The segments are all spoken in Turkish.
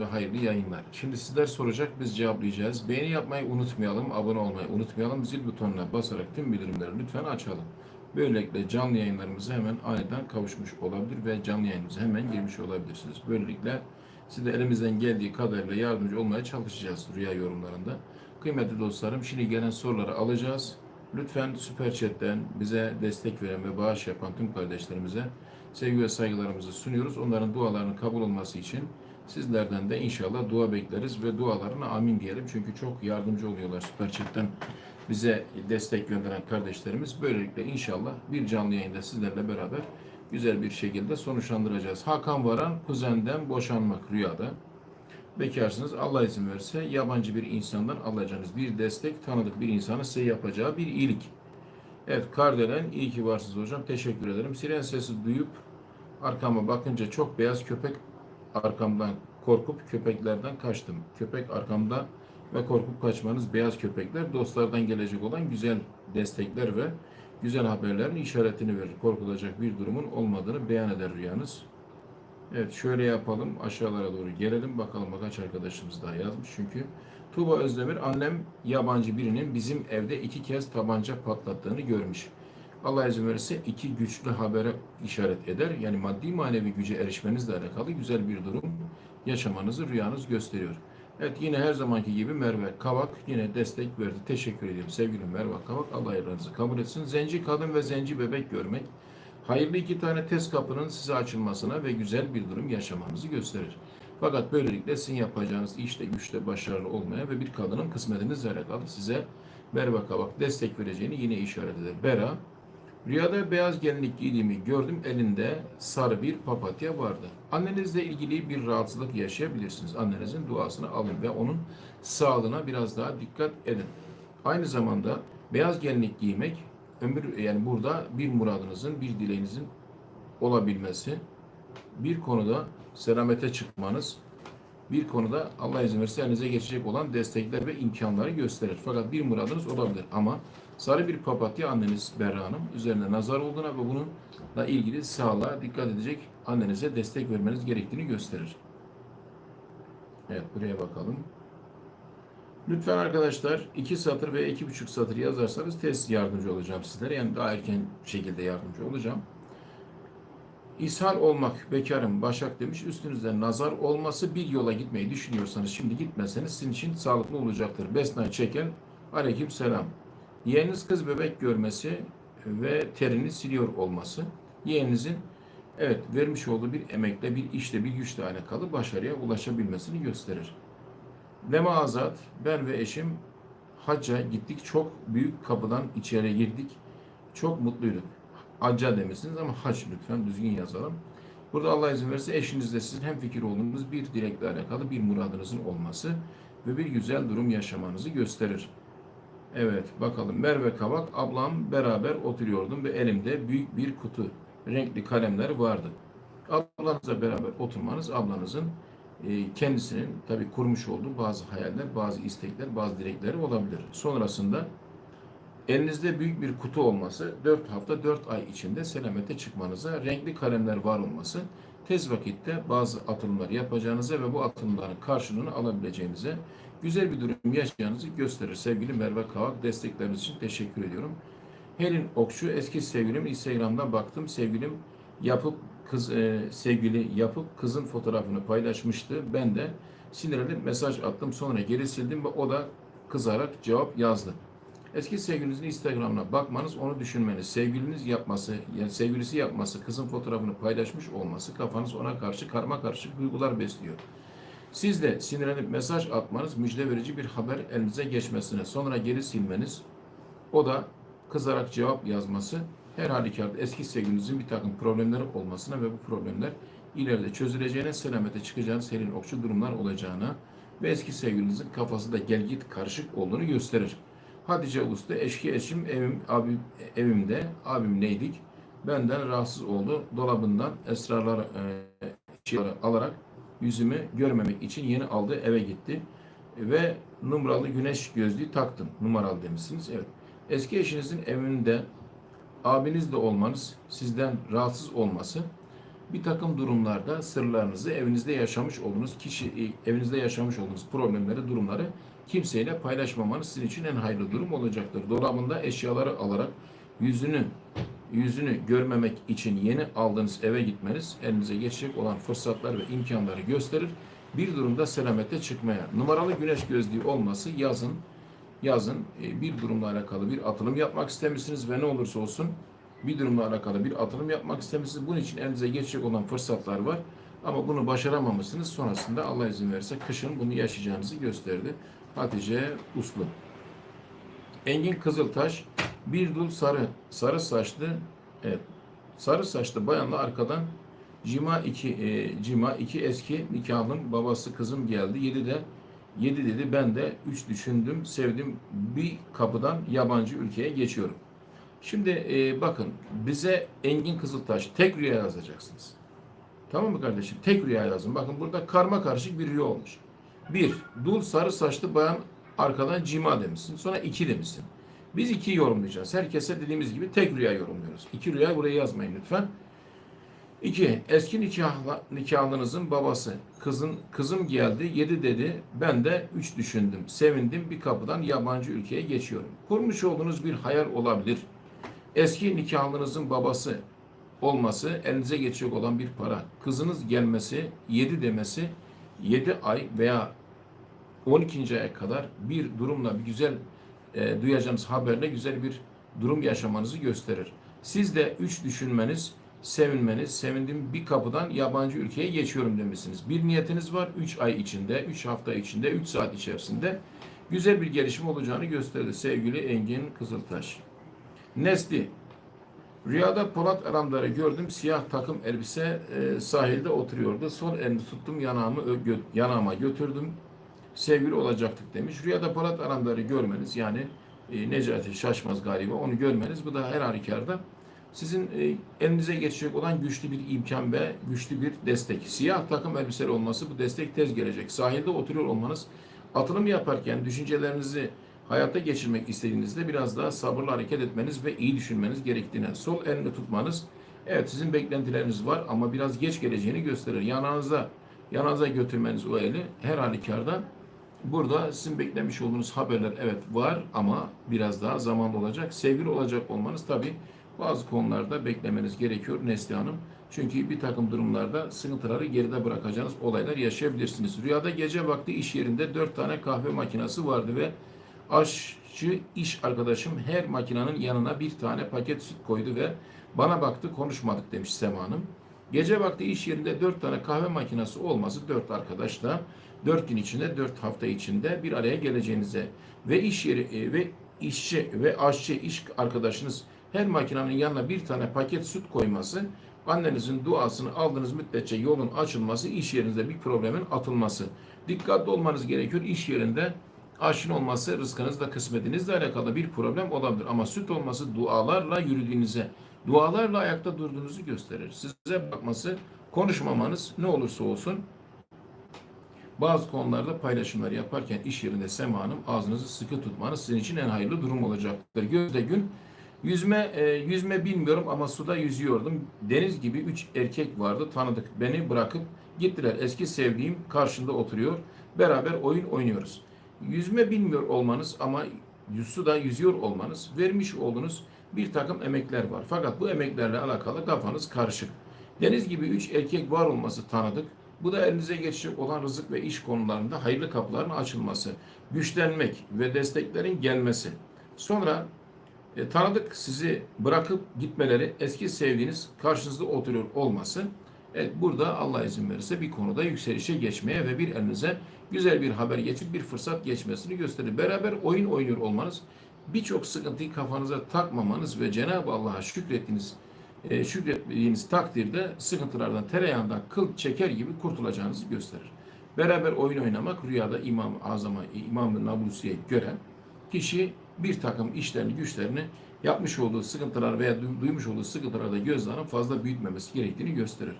ve hayırlı yayınlar. Şimdi sizler soracak biz cevaplayacağız. Beğeni yapmayı unutmayalım, abone olmayı unutmayalım. Zil butonuna basarak tüm bildirimleri lütfen açalım. Böylelikle canlı yayınlarımıza hemen aniden kavuşmuş olabilir ve canlı yayınımıza hemen girmiş olabilirsiniz. Böylelikle size elimizden geldiği kadarıyla yardımcı olmaya çalışacağız rüya yorumlarında. Kıymetli dostlarım şimdi gelen soruları alacağız. Lütfen Süper Chat'ten bize destek veren ve bağış yapan tüm kardeşlerimize sevgi ve saygılarımızı sunuyoruz. Onların dualarının kabul olması için sizlerden de inşallah dua bekleriz ve dualarına amin diyelim. Çünkü çok yardımcı oluyorlar Süper Chat'ten bize destek gönderen kardeşlerimiz. Böylelikle inşallah bir canlı yayında sizlerle beraber güzel bir şekilde sonuçlandıracağız. Hakan Varan kuzenden boşanmak rüyada. Bekarsınız. Allah izin verirse yabancı bir insandan alacağınız bir destek, tanıdık bir insanın size yapacağı bir iyilik. Evet Kardelen iyi ki varsınız hocam. Teşekkür ederim. Siren sesi duyup arkama bakınca çok beyaz köpek arkamdan korkup köpeklerden kaçtım. Köpek arkamda ve korkup kaçmanız beyaz köpekler dostlardan gelecek olan güzel destekler ve güzel haberlerin işaretini verir. Korkulacak bir durumun olmadığını beyan eder rüyanız. Evet şöyle yapalım aşağılara doğru gelelim bakalım kaç arkadaşımız daha yazmış çünkü Tuğba Özdemir annem yabancı birinin bizim evde iki kez tabanca patlattığını görmüş. Allah izin verirse iki güçlü habere işaret eder. Yani maddi manevi güce erişmenizle alakalı güzel bir durum yaşamanızı rüyanız gösteriyor. Evet yine her zamanki gibi Merve Kavak yine destek verdi. Teşekkür ederim sevgili Merve Kavak. Allah hayırlarınızı kabul etsin. Zenci kadın ve zenci bebek görmek hayırlı iki tane test kapının size açılmasına ve güzel bir durum yaşamanızı gösterir. Fakat böylelikle sizin yapacağınız işte güçte başarılı olmaya ve bir kadının kısmetinizle alakalı size Merve Kavak destek vereceğini yine işaret eder. Bera, rüyada beyaz gelinlik giydiğimi gördüm. Elinde sarı bir papatya vardı. Annenizle ilgili bir rahatsızlık yaşayabilirsiniz. Annenizin duasını alın ve onun sağlığına biraz daha dikkat edin. Aynı zamanda beyaz gelinlik giymek ömür yani burada bir muradınızın, bir dileğinizin olabilmesi, bir konuda selamete çıkmanız, bir konuda Allah izin verirse elinize geçecek olan destekler ve imkanları gösterir. Fakat bir muradınız olabilir ama sarı bir papatya anneniz Berra Hanım üzerine nazar olduğuna ve bununla ilgili sağlığa dikkat edecek annenize destek vermeniz gerektiğini gösterir. Evet buraya bakalım. Lütfen arkadaşlar iki satır veya iki buçuk satır yazarsanız test yardımcı olacağım sizlere. Yani daha erken şekilde yardımcı olacağım. İshal olmak, bekarım, Başak demiş. Üstünüzde nazar olması bir yola gitmeyi düşünüyorsanız şimdi gitmeseniz sizin için sağlıklı olacaktır. Besna çeken aleyküm selam. Yeğeniniz kız bebek görmesi ve terini siliyor olması. Yeğeninizin evet vermiş olduğu bir emekle, bir işle, bir güçle alakalı başarıya ulaşabilmesini gösterir. Lema Azat, ben ve eşim hacca gittik. Çok büyük kapıdan içeri girdik. Çok mutluyduk. Hacca demişsiniz ama hac lütfen düzgün yazalım. Burada Allah izin verirse eşinizle sizin hem fikir olduğunuz bir dilekle alakalı bir muradınızın olması ve bir güzel durum yaşamanızı gösterir. Evet bakalım Merve Kavak ablam beraber oturuyordum ve elimde büyük bir kutu renkli kalemler vardı. Ablanızla beraber oturmanız ablanızın e, kendisinin tabi kurmuş olduğu bazı hayaller, bazı istekler, bazı dilekleri olabilir. Sonrasında elinizde büyük bir kutu olması, 4 hafta 4 ay içinde selamete çıkmanıza, renkli kalemler var olması, tez vakitte bazı atılımlar yapacağınıza ve bu atılımların karşılığını alabileceğinize, güzel bir durum yaşayacağınızı gösterir. Sevgili Merve Kavak destekleriniz için teşekkür ediyorum. Helin Okçu eski sevgilim Instagram'dan baktım. Sevgilim yapıp kız e, sevgili yapıp kızın fotoğrafını paylaşmıştı. Ben de sinirlenip mesaj attım. Sonra geri sildim ve o da kızarak cevap yazdı. Eski sevgilinizin Instagram'ına bakmanız, onu düşünmeniz, sevgiliniz yapması, yani sevgilisi yapması, kızın fotoğrafını paylaşmış olması kafanız ona karşı karma karışık duygular besliyor. Siz de sinirlenip mesaj atmanız müjde verici bir haber elinize geçmesine, sonra geri silmeniz, o da kızarak cevap yazması her halükarda eski sevgilinizin bir takım problemleri olmasına ve bu problemler ileride çözüleceğine, selamete çıkacağını, serin okçu durumlar olacağına ve eski sevgilinizin kafası da gel git karışık olduğunu gösterir. Hatice Usta, eşki eşim evim, abim, evimde, abim neydik? Benden rahatsız oldu. Dolabından esrarlar e, alarak yüzümü görmemek için yeni aldığı eve gitti. Ve numaralı güneş gözlüğü taktım. Numaralı demişsiniz. Evet. Eski eşinizin evinde abinizle olmanız, sizden rahatsız olması bir takım durumlarda sırlarınızı evinizde yaşamış olduğunuz kişi e, evinizde yaşamış olduğunuz problemleri, durumları kimseyle paylaşmamanız sizin için en hayırlı durum olacaktır. Dolabında eşyaları alarak yüzünü yüzünü görmemek için yeni aldığınız eve gitmeniz elinize geçecek olan fırsatlar ve imkanları gösterir. Bir durumda selamete çıkmaya. Numaralı güneş gözlüğü olması yazın yazın e, bir durumla alakalı bir atılım yapmak istemişsiniz ve ne olursa olsun bir durumla alakalı bir atılım yapmak istemişsiniz. Bunun için elinize geçecek olan fırsatlar var. Ama bunu başaramamışsınız. Sonrasında Allah izin verirse kışın bunu yaşayacağınızı gösterdi. Hatice Uslu. Engin Kızıltaş bir dul sarı sarı saçlı evet, sarı saçlı bayanla arkadan Cima iki e, Cima iki eski nikahlım babası kızım geldi. Yedi de yedi dedi ben de üç düşündüm sevdim bir kapıdan yabancı ülkeye geçiyorum. Şimdi e, bakın bize Engin Kızıltaş tek rüya yazacaksınız. Tamam mı kardeşim? Tek rüya yazın. Bakın burada karma karışık bir rüya olmuş. Bir, dul sarı saçlı bayan arkadan cima demişsin. Sonra iki demişsin. Biz iki yorumlayacağız. Herkese dediğimiz gibi tek rüya yorumluyoruz. İki rüya buraya yazmayın lütfen. İki, eski nikahla, nikahlınızın babası. Kızın, kızım geldi, yedi dedi. Ben de üç düşündüm. Sevindim bir kapıdan yabancı ülkeye geçiyorum. Kurmuş olduğunuz bir hayal olabilir. Eski nikahlınızın babası olması, elinize geçecek olan bir para. Kızınız gelmesi, yedi demesi, yedi ay veya 12. aya kadar bir durumla bir güzel e, duyacağınız haberle güzel bir durum yaşamanızı gösterir. Siz de üç düşünmeniz, sevinmeniz, sevindim bir kapıdan yabancı ülkeye geçiyorum demişsiniz. Bir niyetiniz var, üç ay içinde, üç hafta içinde, üç saat içerisinde güzel bir gelişme olacağını gösterdi sevgili Engin Kızıltaş. Nesli, Rüyada Polat Aramdar'ı gördüm. Siyah takım elbise e, sahilde oturuyordu. Sol elini tuttum yanağımı yanağıma götürdüm. Sevgili olacaktık demiş. Rüyada Polat Aramdar'ı görmeniz yani e, Necati Şaşmaz galiba onu görmeniz bu da her halükarda sizin e, elinize geçecek olan güçlü bir imkan ve güçlü bir destek. Siyah takım elbiseli olması bu destek tez gelecek. Sahilde oturuyor olmanız atılım yaparken düşüncelerinizi hayata geçirmek istediğinizde biraz daha sabırlı hareket etmeniz ve iyi düşünmeniz gerektiğine, sol elini tutmanız, evet sizin beklentileriniz var ama biraz geç geleceğini gösterir. Yanınıza, yanınıza götürmeniz o eli her halükarda burada sizin beklemiş olduğunuz haberler evet var ama biraz daha zamanlı olacak. Sevgili olacak olmanız tabi bazı konularda beklemeniz gerekiyor Nesli Hanım. Çünkü bir takım durumlarda sıkıntıları geride bırakacağınız olaylar yaşayabilirsiniz. Rüyada gece vakti iş yerinde dört tane kahve makinesi vardı ve aşçı iş arkadaşım her makinenin yanına bir tane paket süt koydu ve bana baktı konuşmadık demiş Sema Hanım. Gece vakti iş yerinde dört tane kahve makinesi olması dört arkadaşla dört gün içinde dört hafta içinde bir araya geleceğinize ve iş yeri e, ve işçi ve aşçı iş arkadaşınız her makinenin yanına bir tane paket süt koyması annenizin duasını aldığınız müddetçe yolun açılması iş yerinizde bir problemin atılması. Dikkatli olmanız gerekiyor iş yerinde aşın olması rızkınızla kısmetinizle alakalı bir problem olabilir. Ama süt olması dualarla yürüdüğünüze, dualarla ayakta durduğunuzu gösterir. Size bakması, konuşmamanız ne olursa olsun bazı konularda paylaşımlar yaparken iş yerinde Sema Hanım ağzınızı sıkı tutmanız sizin için en hayırlı durum olacaktır. Gözde gün yüzme e, yüzme bilmiyorum ama suda yüzüyordum. Deniz gibi üç erkek vardı tanıdık. Beni bırakıp gittiler. Eski sevdiğim karşında oturuyor. Beraber oyun oynuyoruz yüzme bilmiyor olmanız ama suda yüzüyor olmanız vermiş olduğunuz bir takım emekler var. Fakat bu emeklerle alakalı kafanız karışık. Deniz gibi üç erkek var olması tanıdık. Bu da elinize geçecek olan rızık ve iş konularında hayırlı kapıların açılması, güçlenmek ve desteklerin gelmesi. Sonra e, tanıdık sizi bırakıp gitmeleri, eski sevdiğiniz karşınızda oturuyor olması. Evet burada Allah izin verirse bir konuda yükselişe geçmeye ve bir elinize güzel bir haber geçip bir fırsat geçmesini gösterir. Beraber oyun oynuyor olmanız, birçok sıkıntıyı kafanıza takmamanız ve Cenab-ı Allah'a şükrettiğiniz e, şükrettiğiniz takdirde sıkıntılardan, tereyağından kıl çeker gibi kurtulacağınızı gösterir. Beraber oyun oynamak rüyada İmam-ı Azam'a, İmam-ı Nablusi'ye göre kişi bir takım işlerini, güçlerini yapmış olduğu sıkıntılar veya duymuş olduğu sıkıntılarda gözlerini fazla büyütmemesi gerektiğini gösterir.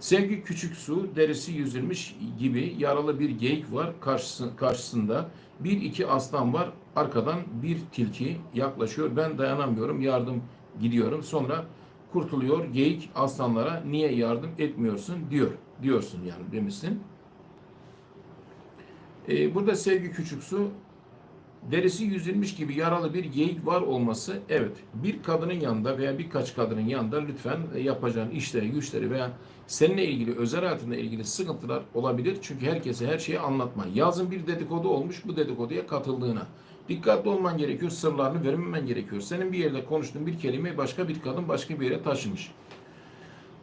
Sevgi küçük su, derisi yüzülmüş gibi yaralı bir geyik var karşısında. Bir iki aslan var, arkadan bir tilki yaklaşıyor. Ben dayanamıyorum, yardım gidiyorum. Sonra kurtuluyor. Geyik aslanlara niye yardım etmiyorsun diyor. Diyorsun yani demişsin. Ee, burada sevgi küçük su derisi yüzülmüş gibi yaralı bir geyik var olması evet bir kadının yanında veya birkaç kadının yanında lütfen yapacağın işleri güçleri veya seninle ilgili özel hayatınla ilgili sıkıntılar olabilir. Çünkü herkese her şeyi anlatma. Yazın bir dedikodu olmuş bu dedikoduya katıldığına. Dikkatli olman gerekiyor, sırlarını vermemen gerekiyor. Senin bir yerde konuştuğun bir kelime başka bir kadın başka bir yere taşımış.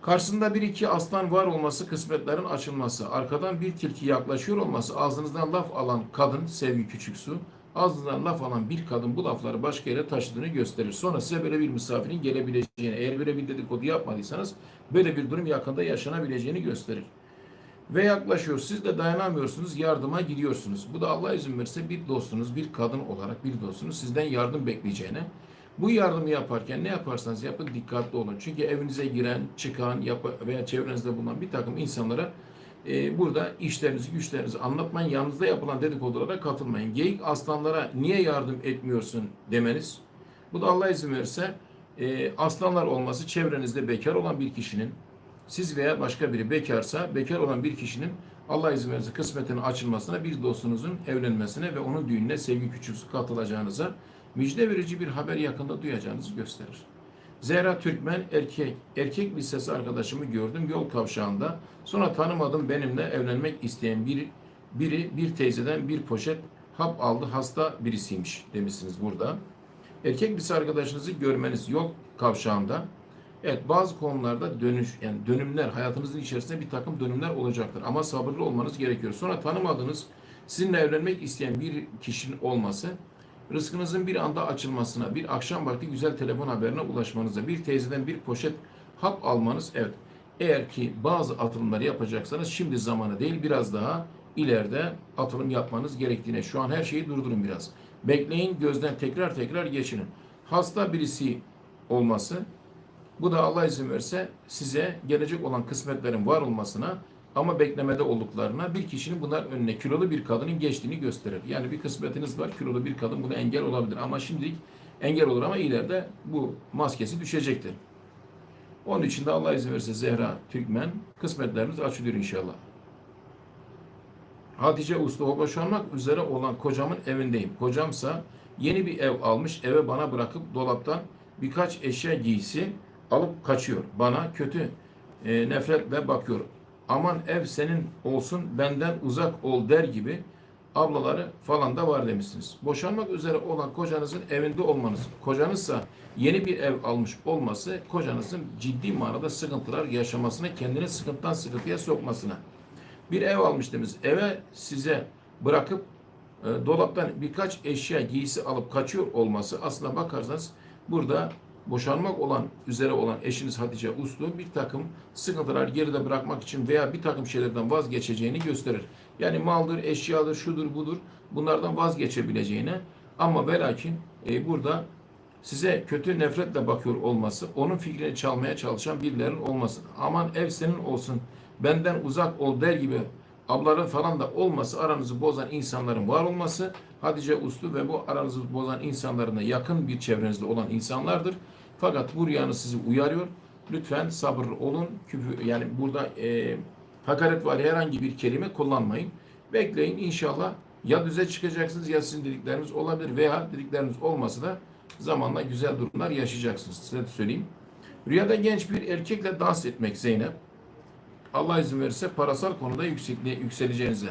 Karşısında bir iki aslan var olması, kısmetlerin açılması, arkadan bir tilki yaklaşıyor olması, ağzınızdan laf alan kadın, sevgi küçük su, ağzından laf alan bir kadın bu lafları başka yere taşıdığını gösterir. Sonra size böyle bir misafirin gelebileceğini, eğer böyle bir dedikodu yapmadıysanız, böyle bir durum yakında yaşanabileceğini gösterir. Ve yaklaşıyor, siz de dayanamıyorsunuz, yardıma gidiyorsunuz. Bu da Allah izin verirse bir dostunuz, bir kadın olarak bir dostunuz sizden yardım bekleyeceğine, bu yardımı yaparken ne yaparsanız yapın dikkatli olun. Çünkü evinize giren, çıkan yap- veya çevrenizde bulunan bir takım insanlara e, burada işlerinizi, güçlerinizi anlatmayın. Yanınızda yapılan dedikodulara katılmayın. Geyik aslanlara niye yardım etmiyorsun demeniz. Bu da Allah izin verirse e, aslanlar olması çevrenizde bekar olan bir kişinin siz veya başka biri bekarsa bekar olan bir kişinin Allah izin verirse kısmetinin açılmasına bir dostunuzun evlenmesine ve onun düğününe sevgi küçüksü katılacağınıza müjde verici bir haber yakında duyacağınızı gösterir. Zehra Türkmen erkek, erkek lisesi arkadaşımı gördüm yol kavşağında. Sonra tanımadım benimle evlenmek isteyen bir, biri bir teyzeden bir poşet hap aldı hasta birisiymiş demişsiniz burada. Erkek lise arkadaşınızı görmeniz yol kavşağında. Evet bazı konularda dönüş yani dönümler hayatınızın içerisinde bir takım dönümler olacaktır ama sabırlı olmanız gerekiyor. Sonra tanımadığınız sizinle evlenmek isteyen bir kişinin olması rızkınızın bir anda açılmasına, bir akşam vakti güzel telefon haberine ulaşmanıza, bir teyzeden bir poşet hap almanız, evet. Eğer ki bazı atılımları yapacaksanız şimdi zamanı değil biraz daha ileride atılım yapmanız gerektiğine. Şu an her şeyi durdurun biraz. Bekleyin, gözden tekrar tekrar geçinin. Hasta birisi olması, bu da Allah izin verirse size gelecek olan kısmetlerin var olmasına ama beklemede olduklarına bir kişinin bunlar önüne kilolu bir kadının geçtiğini gösterir. Yani bir kısmetiniz var kilolu bir kadın buna engel olabilir ama şimdilik engel olur ama ileride bu maskesi düşecektir. Onun için de Allah izin verirse Zehra Türkmen kısmetleriniz açılıyor inşallah. Hatice Usta boşanmak üzere olan kocamın evindeyim. Kocamsa yeni bir ev almış eve bana bırakıp dolaptan birkaç eşya giysi alıp kaçıyor. Bana kötü e, nefretle bakıyor aman ev senin olsun benden uzak ol der gibi ablaları falan da var demişsiniz. Boşanmak üzere olan kocanızın evinde olmanız, kocanızsa yeni bir ev almış olması kocanızın ciddi manada sıkıntılar yaşamasına, kendini sıkıntıdan sıkıntıya sokmasına. Bir ev almış demiş. Eve size bırakıp e, dolaptan birkaç eşya giysi alıp kaçıyor olması aslına bakarsanız burada boşanmak olan üzere olan eşiniz Hatice Uslu bir takım sıkıntılar geride bırakmak için veya bir takım şeylerden vazgeçeceğini gösterir. Yani maldır, eşyadır, şudur, budur bunlardan vazgeçebileceğine ama ve lakin e, burada size kötü nefretle bakıyor olması, onun fikrini çalmaya çalışan birilerinin olması. Aman ev senin olsun, benden uzak ol der gibi abların falan da olması, aranızı bozan insanların var olması, Hatice Uslu ve bu aranızı bozan insanların da yakın bir çevrenizde olan insanlardır. Fakat bu rüyanız sizi uyarıyor. Lütfen sabırlı olun. Küfür, yani burada e, hakaret var herhangi bir kelime kullanmayın. Bekleyin inşallah ya düze çıkacaksınız ya sizin dedikleriniz olabilir veya dedikleriniz olmasa da zamanla güzel durumlar yaşayacaksınız. Size de söyleyeyim. Rüyada genç bir erkekle dans etmek Zeynep. Allah izin verirse parasal konuda yüksekliğe yükseleceğinize.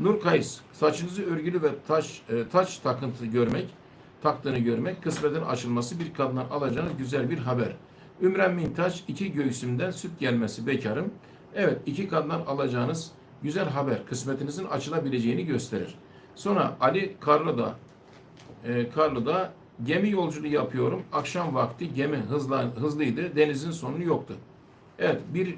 Nur Kayıs, saçınızı örgülü ve taş e, taç takıntı görmek, taktığını görmek, kısmetin açılması bir kadından alacağınız güzel bir haber. Ümren Mintaç, iki göğsümden süt gelmesi bekarım. Evet, iki kadından alacağınız güzel haber, kısmetinizin açılabileceğini gösterir. Sonra Ali Karlı'da, e, Karlı'da gemi yolculuğu yapıyorum. Akşam vakti gemi hızlı, hızlıydı, denizin sonu yoktu. Evet, bir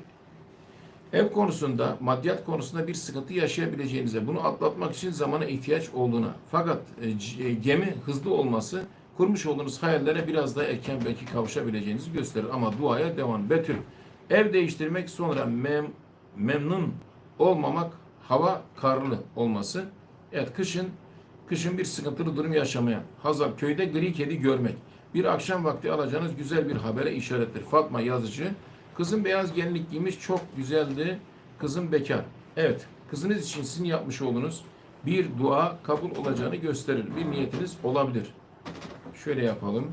Ev konusunda, maddiyat konusunda bir sıkıntı yaşayabileceğinize, bunu atlatmak için zamana ihtiyaç olduğuna, fakat e, e, gemi hızlı olması kurmuş olduğunuz hayallere biraz daha erken belki kavuşabileceğinizi gösterir. Ama duaya devam. Betül, ev değiştirmek sonra mem, memnun olmamak, hava karlı olması. Evet, kışın kışın bir sıkıntılı durum yaşamaya. Hazal, köyde gri kedi görmek. bir akşam vakti alacağınız güzel bir habere işarettir. Fatma yazıcı. Kızım beyaz gelinlik giymiş çok güzeldi. Kızım bekar. Evet kızınız için sizin yapmış olduğunuz bir dua kabul olacağını gösterir. Bir niyetiniz olabilir. Şöyle yapalım.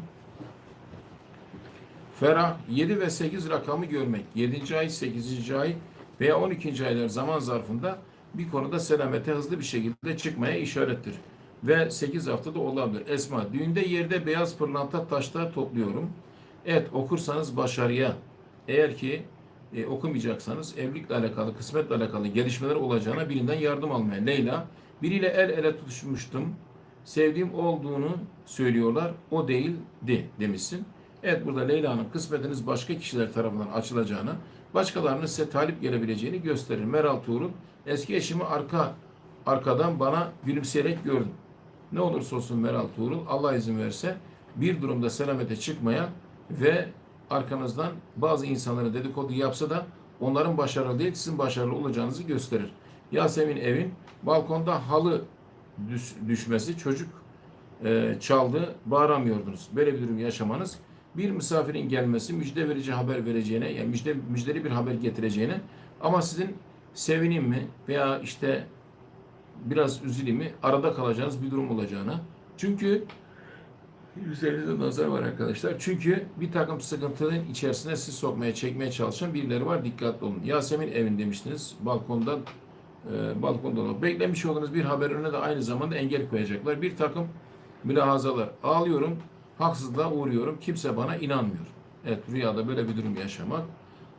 Ferah 7 ve 8 rakamı görmek. 7. ay, 8. ay veya 12. aylar zaman zarfında bir konuda selamete hızlı bir şekilde çıkmaya işarettir. Ve 8 haftada olabilir. Esma, düğünde yerde beyaz pırlanta taşlar topluyorum. Evet, okursanız başarıya. Eğer ki e, okumayacaksanız evlilikle alakalı, kısmetle alakalı gelişmeler olacağına birinden yardım almaya. Leyla, biriyle el ele tutuşmuştum. Sevdiğim olduğunu söylüyorlar. O değildi demişsin. Evet burada Leyla'nın kısmetiniz başka kişiler tarafından açılacağını, başkalarının size talip gelebileceğini gösterir. Meral Tuğrul, eski eşimi arka arkadan bana gülümseyerek gördüm. Ne olursa olsun Meral Tuğrul, Allah izin verse bir durumda selamete çıkmaya ve arkanızdan bazı insanlara dedikodu yapsa da onların başarılı değil, sizin başarılı olacağınızı gösterir. Yasemin Evin, balkonda halı düş- düşmesi, çocuk e, çaldı, bağıramıyordunuz. Böyle bir durum yaşamanız bir misafirin gelmesi müjde verici haber vereceğine, yani müjde, müjdeli bir haber getireceğine ama sizin sevinim mi veya işte biraz üzüleyim mi arada kalacağınız bir durum olacağına. Çünkü üzerinizde nazar var arkadaşlar. Çünkü bir takım sıkıntıların içerisine siz sokmaya, çekmeye çalışan birileri var. Dikkatli olun. Yasemin evin demiştiniz. Balkondan e, balkonda olarak. Beklemiş olduğunuz bir haber önüne de aynı zamanda engel koyacaklar. Bir takım mülahazalar. Ağlıyorum, haksızlığa uğruyorum. Kimse bana inanmıyor. Evet, rüyada böyle bir durum yaşamak.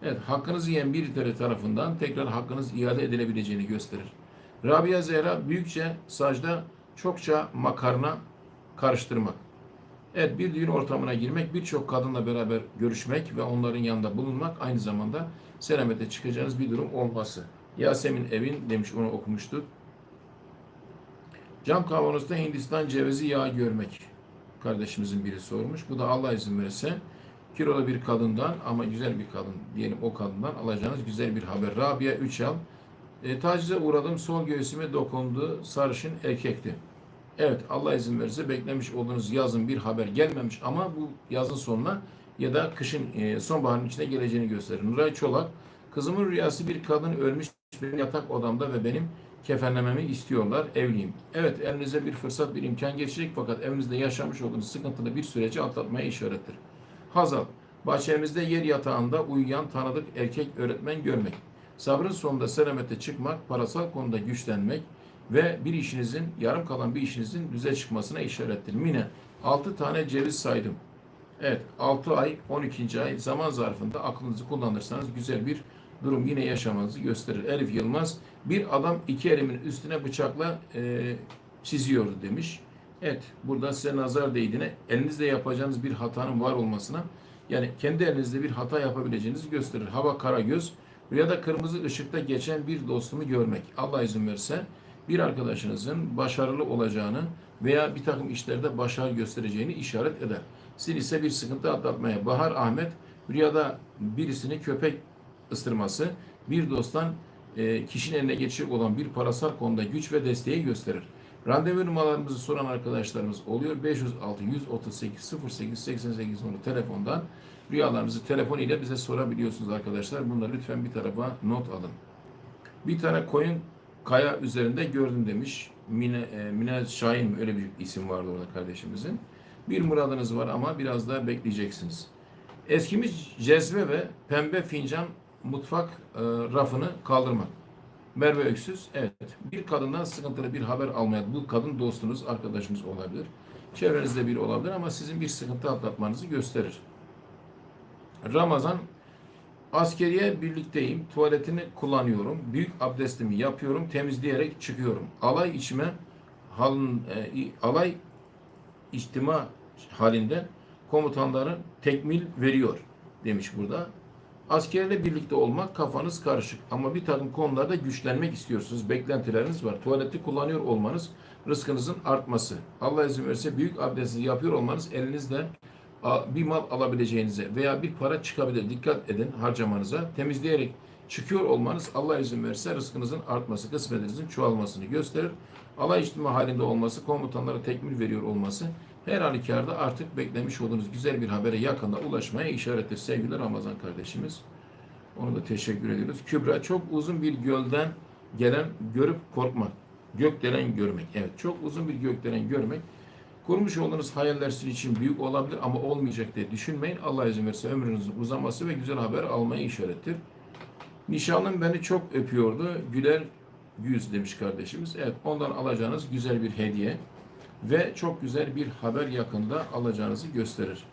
Evet, hakkınızı yiyen birileri tarafından tekrar hakkınız iade edilebileceğini gösterir. Rabia Zehra büyükçe sacda çokça makarna karıştırmak. Evet bir düğün ortamına girmek, birçok kadınla beraber görüşmek ve onların yanında bulunmak aynı zamanda selamete çıkacağınız bir durum olması. Yasemin Evin demiş onu okumuştuk. Cam kavanozda Hindistan cevizi yağı görmek. Kardeşimizin biri sormuş. Bu da Allah izin verirse kilolu bir kadından ama güzel bir kadın diyelim o kadından alacağınız güzel bir haber. Rabia Üçal. E, tacize uğradım. Sol göğsüme dokundu. Sarışın erkekti. Evet Allah izin verirse beklemiş olduğunuz yazın bir haber gelmemiş ama bu yazın sonuna ya da kışın e, sonbaharın içine geleceğini gösterir. Nuray Çolak kızımın rüyası bir kadın ölmüş benim yatak odamda ve benim kefenlememi istiyorlar. Evliyim. Evet elinize bir fırsat bir imkan geçecek fakat evinizde yaşamış olduğunuz sıkıntılı bir süreci atlatmaya işarettir. Hazal bahçemizde yer yatağında uyuyan tanıdık erkek öğretmen görmek. Sabrın sonunda selamete çıkmak, parasal konuda güçlenmek, ve bir işinizin, yarım kalan bir işinizin düze çıkmasına işarettir. Mine 6 tane ceviz saydım. Evet 6 ay 12. ay zaman zarfında aklınızı kullanırsanız güzel bir durum yine yaşamanızı gösterir. Elif Yılmaz bir adam iki elimin üstüne bıçakla e, çiziyordu demiş. Evet burada size nazar değdiğine elinizde yapacağınız bir hatanın var olmasına yani kendi elinizde bir hata yapabileceğinizi gösterir. Hava Karagöz rüyada kırmızı ışıkta geçen bir dostumu görmek. Allah izin verirse bir arkadaşınızın başarılı olacağını veya bir takım işlerde başarı göstereceğini işaret eder. Siz ise bir sıkıntı atlatmaya. Bahar Ahmet rüyada birisini köpek ısırması bir dosttan e, kişinin eline geçecek olan bir parasal konuda güç ve desteği gösterir. Randevu numaralarımızı soran arkadaşlarımız oluyor. 506 138 08 88 onu telefondan rüyalarınızı telefon ile bize sorabiliyorsunuz arkadaşlar. Bunları lütfen bir tarafa not alın. Bir tane koyun kaya üzerinde gördüm demiş. Mine, e, Mine Şahin? Öyle bir isim vardı orada kardeşimizin. Bir muradınız var ama biraz daha bekleyeceksiniz. Eskimiş cezve ve pembe fincan mutfak e, rafını kaldırmak. Merve Öksüz, evet. Bir kadından sıkıntılı bir haber almaya, bu kadın dostunuz, arkadaşınız olabilir. Çevrenizde biri olabilir ama sizin bir sıkıntı atlatmanızı gösterir. Ramazan Askeriye birlikteyim. Tuvaletini kullanıyorum. Büyük abdestimi yapıyorum. Temizleyerek çıkıyorum. Alay içime halin, e, alay içtima halinde komutanların tekmil veriyor demiş burada. Askerle birlikte olmak kafanız karışık ama bir takım konularda güçlenmek istiyorsunuz. Beklentileriniz var. Tuvaleti kullanıyor olmanız rızkınızın artması. Allah izin verirse büyük abdesti yapıyor olmanız elinizde bir mal alabileceğinize veya bir para çıkabilir. Dikkat edin harcamanıza. Temizleyerek çıkıyor olmanız Allah izin verirse rızkınızın artması, kısmetinizin çoğalmasını gösterir. Allah içtima halinde olması, komutanlara tekmil veriyor olması her halükarda artık beklemiş olduğunuz güzel bir habere yakında ulaşmaya işarettir sevgili Ramazan kardeşimiz. Onu da teşekkür ediyoruz. Kübra çok uzun bir gölden gelen görüp korkmak. Gökdelen görmek. Evet çok uzun bir gökdelen görmek. Kurmuş olduğunuz hayaller sizin için büyük olabilir ama olmayacak diye düşünmeyin. Allah izin verirse ömrünüzün uzaması ve güzel haber almaya işarettir. Nişanlım beni çok öpüyordu. Güler yüz demiş kardeşimiz. Evet ondan alacağınız güzel bir hediye ve çok güzel bir haber yakında alacağınızı gösterir.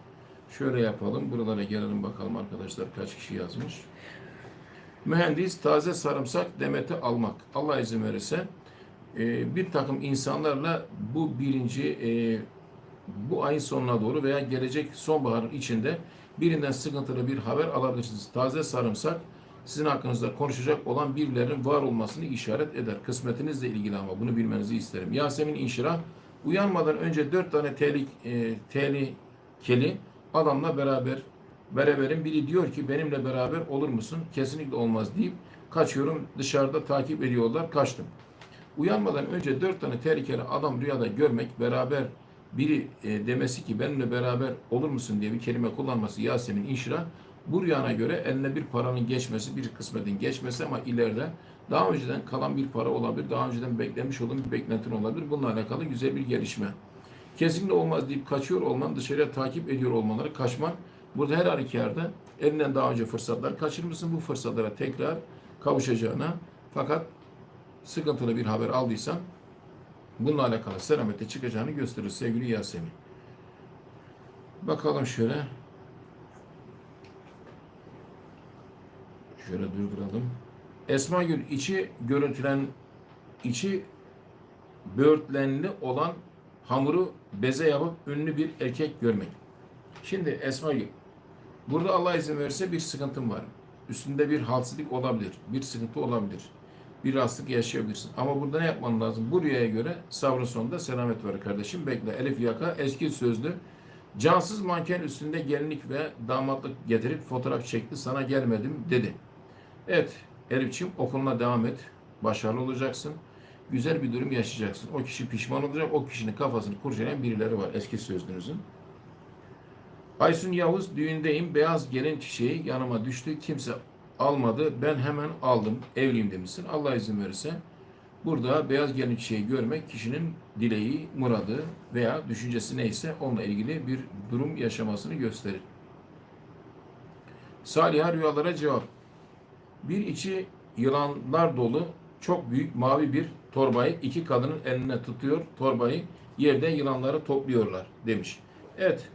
Şöyle yapalım. Buralara gelelim bakalım arkadaşlar kaç kişi yazmış. Mühendis taze sarımsak demeti almak. Allah izin verirse e, bir takım insanlarla bu birinci e, bu ayın sonuna doğru veya gelecek sonbaharın içinde birinden sıkıntılı bir haber alabilirsiniz. Taze sarımsak sizin hakkınızda konuşacak olan birilerinin var olmasını işaret eder. Kısmetinizle ilgili ama bunu bilmenizi isterim. Yasemin İnşirah uyanmadan önce dört tane tehlik, e, tehlikeli adamla beraber beraberim. Biri diyor ki benimle beraber olur musun? Kesinlikle olmaz deyip kaçıyorum. Dışarıda takip ediyorlar. Kaçtım. Uyanmadan önce dört tane tehlikeli adam rüyada görmek, beraber biri e, demesi ki benimle beraber olur musun diye bir kelime kullanması Yasemin İnşirah bu rüyana göre eline bir paranın geçmesi, bir kısmetin geçmesi ama ileride daha önceden kalan bir para olabilir, daha önceden beklenmiş olan bir beklentin olabilir. Bununla alakalı güzel bir gelişme. Kesinlikle olmaz deyip kaçıyor olman, dışarıya takip ediyor olmaları, kaçman. Burada her halükarda elinden daha önce fırsatlar kaçırmışsın. Bu fırsatlara tekrar kavuşacağına fakat sıkıntılı bir haber aldıysan bununla alakalı selamette çıkacağını gösterir sevgili Yasemin. Bakalım şöyle. Şöyle durduralım. Esma Gül içi görüntülen içi böğürtlenli olan hamuru beze yapıp ünlü bir erkek görmek. Şimdi Esma Gül burada Allah izin verirse bir sıkıntım var. Üstünde bir halsizlik olabilir. Bir sıkıntı olabilir. Bir rahatsızlık yaşayabilirsin. Ama burada ne yapman lazım? Bu rüyaya göre sabrın sonunda selamet var kardeşim. Bekle. Elif Yaka eski sözlü Cansız manken üstünde gelinlik ve damatlık getirip fotoğraf çekti. Sana gelmedim dedi. Evet Elifçim okuluna devam et. Başarılı olacaksın. Güzel bir durum yaşayacaksın. O kişi pişman olacak. O kişinin kafasını kurcalayan birileri var eski sözlünüzün. Aysun Yavuz düğündeyim. Beyaz gelin çiçeği yanıma düştü. Kimse almadı. Ben hemen aldım. Evliyim demişsin. Allah izin verirse Burada beyaz gelin çiçeği görmek kişinin dileği, muradı veya düşüncesi neyse onunla ilgili bir durum yaşamasını gösterir. Saliha rüyalara cevap. Bir içi yılanlar dolu çok büyük mavi bir torbayı iki kadının eline tutuyor. Torbayı yerde yılanları topluyorlar demiş. Evet.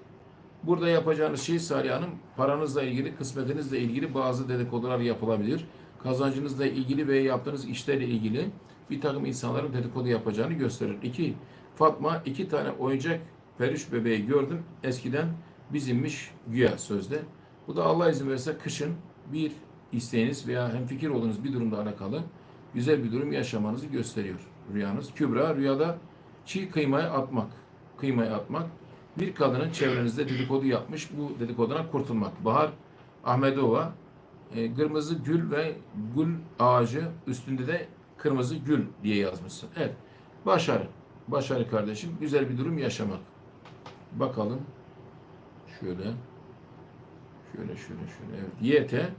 Burada yapacağınız şey Salih Hanım paranızla ilgili, kısmetinizle ilgili bazı dedikodular yapılabilir. Kazancınızla ilgili ve yaptığınız işlerle ilgili bir takım insanların dedikodu yapacağını gösterir. İki, Fatma iki tane oyuncak peluş bebeği gördüm. Eskiden bizimmiş güya sözde. Bu da Allah izin verirse kışın bir isteğiniz veya hemfikir olduğunuz bir durumda alakalı güzel bir durum yaşamanızı gösteriyor rüyanız. Kübra rüyada çiğ kıymayı atmak. Kıymayı atmak. Bir kadının çevrenizde dedikodu yapmış. Bu dedikoduna kurtulmak. Bahar Ahmedova e, kırmızı gül ve gül ağacı üstünde de kırmızı gül diye yazmışsın. Evet. Başarı. Başarı kardeşim. Güzel bir durum yaşamak. Bakalım. Şöyle. Şöyle şöyle şöyle. Evet. YT.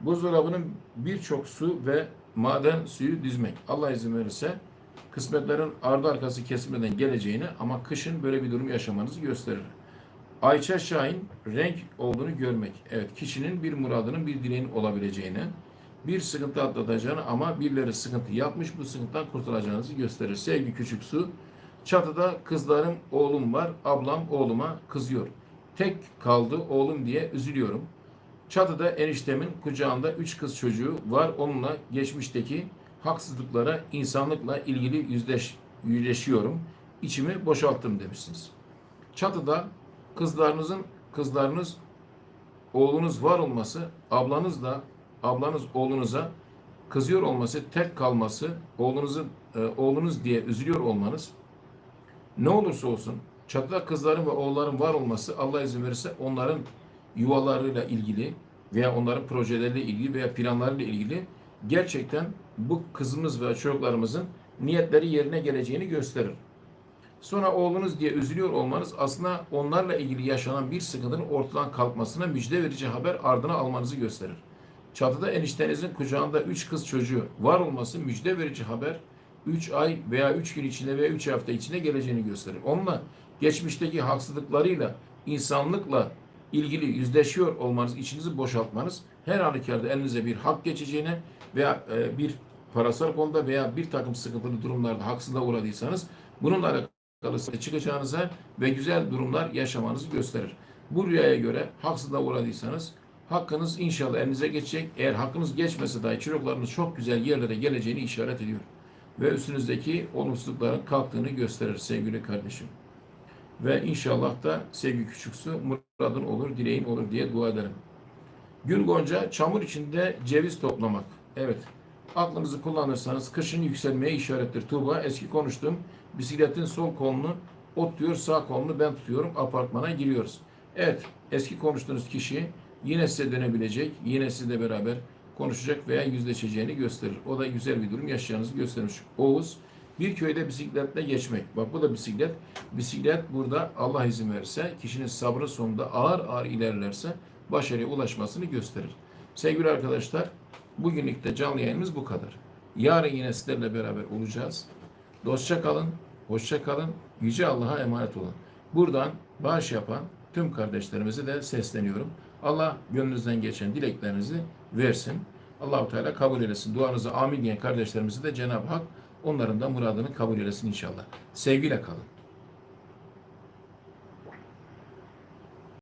Buzdolabının birçok su ve maden suyu dizmek. Allah izin verirse kısmetlerin ardı arkası kesilmeden geleceğini ama kışın böyle bir durum yaşamanızı gösterir. Ayça Şahin renk olduğunu görmek. Evet kişinin bir muradının bir dileğinin olabileceğini bir sıkıntı atlatacağını ama birileri sıkıntı yapmış bu sıkıntıdan kurtulacağınızı gösterir. Sevgi küçük su. Çatıda kızlarım, oğlum var. Ablam oğluma kızıyor. Tek kaldı oğlum diye üzülüyorum. Çatıda eniştemin kucağında üç kız çocuğu var. Onunla geçmişteki haksızlıklara, insanlıkla ilgili yüzleş, yüzleşiyorum. İçimi boşalttım demişsiniz. Çatıda kızlarınızın, kızlarınız, oğlunuz var olması, ablanız da ablanız oğlunuza kızıyor olması, tek kalması, oğlunuzun e, oğlunuz diye üzülüyor olmanız ne olursa olsun çatıda kızların ve oğulların var olması Allah izin verirse onların yuvalarıyla ilgili veya onların projeleriyle ilgili veya planlarıyla ilgili gerçekten bu kızımız ve çocuklarımızın niyetleri yerine geleceğini gösterir. Sonra oğlunuz diye üzülüyor olmanız aslında onlarla ilgili yaşanan bir sıkıntının ortadan kalkmasına müjde verici haber ardına almanızı gösterir. Çatıda eniştenizin kucağında üç kız çocuğu var olması müjde verici haber 3 ay veya 3 gün içinde veya 3 hafta içinde geleceğini gösterir. Onunla geçmişteki haksızlıklarıyla, insanlıkla ilgili yüzleşiyor olmanız, içinizi boşaltmanız her halükarda elinize bir hak geçeceğine veya e, bir parasal konuda veya bir takım sıkıntılı durumlarda haksızlığa uğradıysanız bununla alakalı çıkacağınıza ve güzel durumlar yaşamanızı gösterir. Bu rüyaya göre haksızlığa uğradıysanız hakkınız inşallah elinize geçecek. Eğer hakkınız geçmese dahi çocuklarınız çok güzel yerlere geleceğini işaret ediyor. Ve üstünüzdeki olumsuzlukların kalktığını gösterir sevgili kardeşim. Ve inşallah da sevgi küçüksü muradın olur, dileğin olur diye dua ederim. Gül gonca çamur içinde ceviz toplamak. Evet. Aklınızı kullanırsanız kışın yükselmeye işarettir. Tuğba eski konuştum. Bisikletin sol kolunu ot diyor sağ kolunu ben tutuyorum. Apartmana giriyoruz. Evet. Eski konuştuğunuz kişi yine size dönebilecek. Yine sizle beraber konuşacak veya yüzleşeceğini gösterir. O da güzel bir durum yaşayacağınızı göstermiş. Oğuz bir köyde bisikletle geçmek. Bak bu da bisiklet. Bisiklet burada Allah izin verirse kişinin sabrı sonunda ağır ağır ilerlerse başarıya ulaşmasını gösterir. Sevgili arkadaşlar bugünlük de canlı yayınımız bu kadar. Yarın yine sizlerle beraber olacağız. Dostça kalın, hoşça kalın, yüce Allah'a emanet olun. Buradan bağış yapan tüm kardeşlerimize de sesleniyorum. Allah gönlünüzden geçen dileklerinizi versin. Allahu Teala kabul eylesin. Duanızı amin diyen kardeşlerimizi de Cenab-ı Hak onların da muradını kabul eylesin inşallah. Sevgiyle kalın.